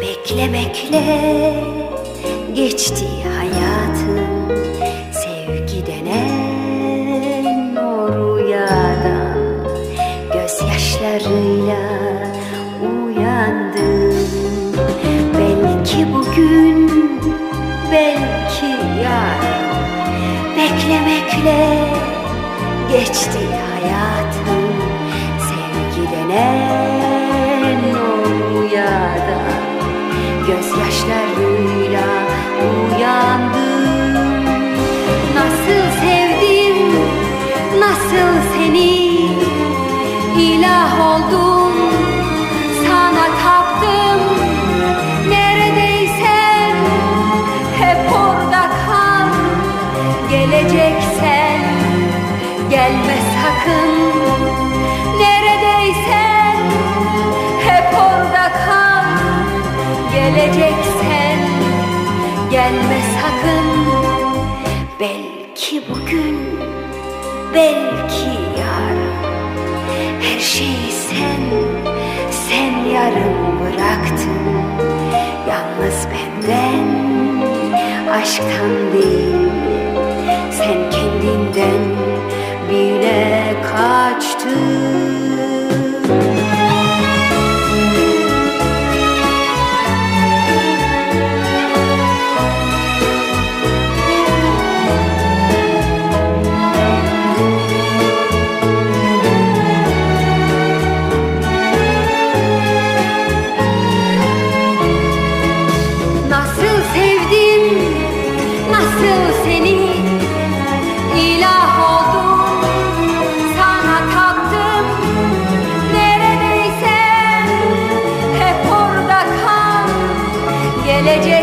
Beklemekle geçti hayatım Sevgi denen o rüyadan Gözyaşlarıyla uyandım Belki bugün, belki yarın. Beklemekle geçti hayatım Sevgi denen oldum Sana taptım Neredeysen hep orada kal. Geleceksen gelme sakın. Neredeysen hep orada kal. Geleceksen gelme sakın. Belki bugün belki yarın Her şeyi sen, sen yarım bıraktın. Yalnız benden, aşktan değil. Sen kendinden bile kaçtın J.